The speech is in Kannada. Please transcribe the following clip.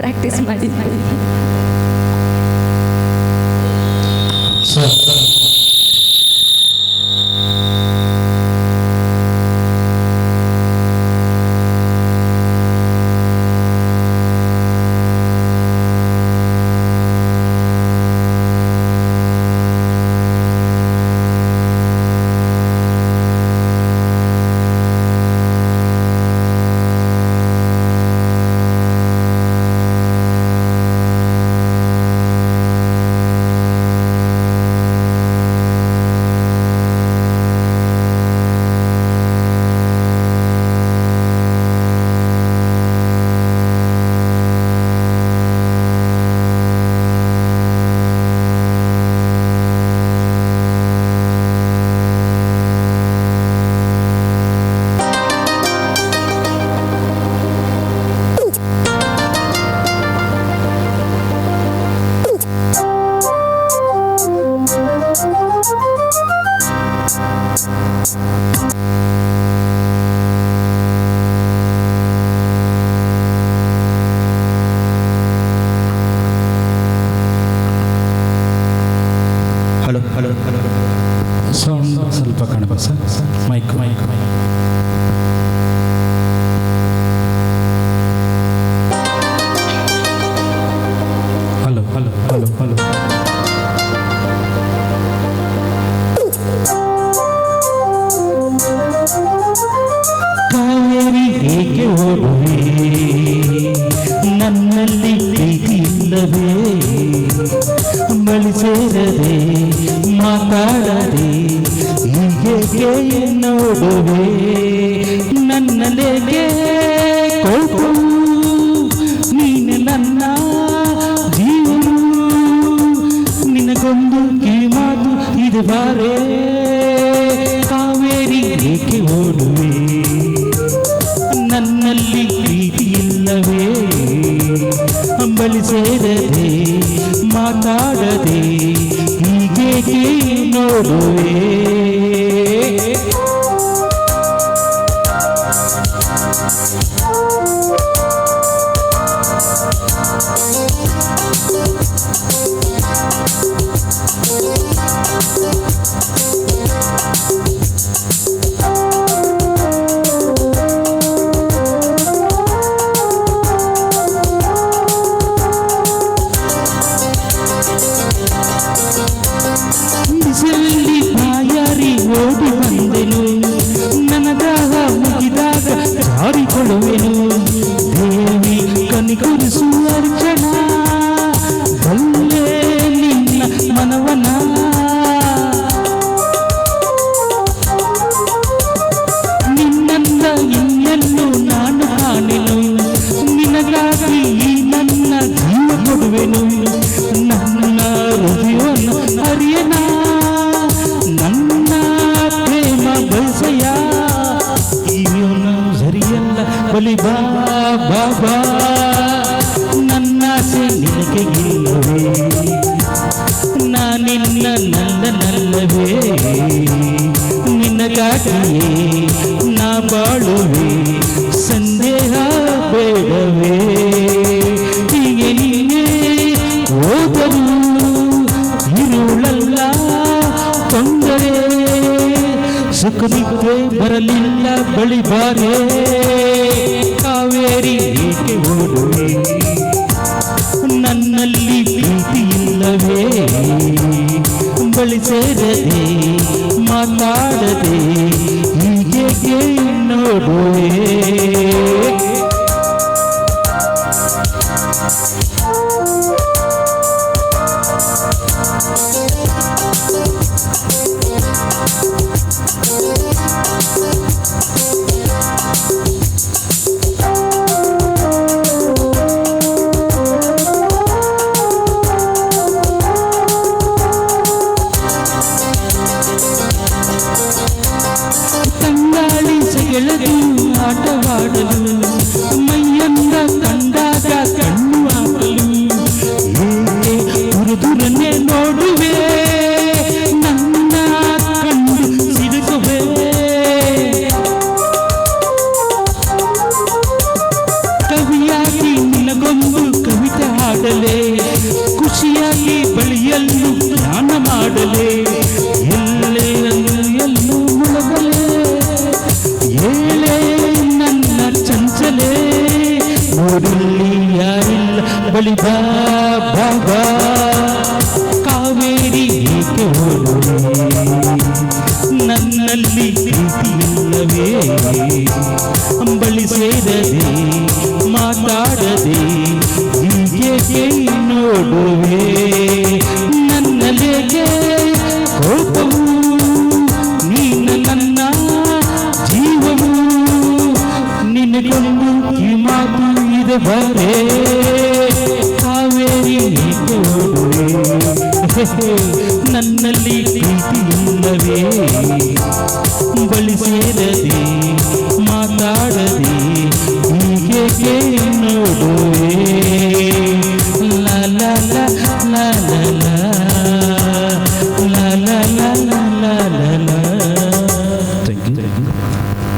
practice my hello, hello. Kaveri ಏಕೆ ಓಡುವೆ ನನ್ನಲ್ಲಿ ಪ್ರೀತಿಯಿಲ್ಲವೇ ಬಳಿ ಸೇರದೆ ಮಾತಾಡದೆ ಹೀಗೆ ನೋಡುವೆ ನನ್ನಲೆಗೆ ಕೋಪ ಒಂದು ಈ ಮಾತು ಇದು ಬಾರೇ ಕಾವೇರಿ ಏಕೆ ಓಡುವೆ ಬಲಿ ಬಾ ಬಾಬಾ ನನ್ನಾಸೆ ನಿನಗೆ ಇಲ್ಲವೇ? ನಾನಿಲ್ಲ ನನ್ನ ನಲ್ಲವೇ? ನಿನಗಾಗಿಯೇ ನಾ ಬಾಳುವೆ? ಸಂದೇಹ ಬೇಡವೇ? ಬರಲಿಲ್ಲ ಬಳಿ ಬಾರೇ ಕಾವೇರಿ ಏಕೆ ಓಡುವೆ ನನ್ನಲ್ಲಿ ಪ್ರೀತಿ ಇಲ್ಲವೇ? ಬಳಿ ಸೇರದೆ ಮಾತಾಡದೆ ಹೀಗೆ ನೋಡುವೆ. ತಂಗಾಳಿ ಸೆಳೆದು ಆಟವಾಡಲು, ಮೈಯಂದ ಕಂಡಾಗ ಕಣ್ಣು ಹಾಕಲು. ಏಕೆ ಹುರಿದುರನ್ನೇ ನೋಡುವೆ, ನನ್ನ ಕಣ್ಣು ಸಿಡುಕುವೆ ಕವಿಯಾಗಿ ನಿನಗೊಂದು ಕವಿತೆ ಹಾಡಲೆ, ಖುಷಿಯಾಗಿ ಬಳಿಯಲ್ಲೂ ಧ್ಯಾನ ಮಾಡಲೆ. ನೋಡಿಲ್ಲಿ ಯಾರಿಲ್ಲ? ಬಳಿ ಬಾ ಬಾ ಬಾ. ಕಾವೇರಿ ನನ್ನಲ್ಲಿ ಪ್ರೀತಿ ಇಲ್ಲವೇ? ಅಂಬಳಿ ಸೇರದೆ, ಮಾತಾಡದೆ, ಹೀಗೆ ನೋಡುವೆ? ಇಲ್ಲವೇ ಬಳಿ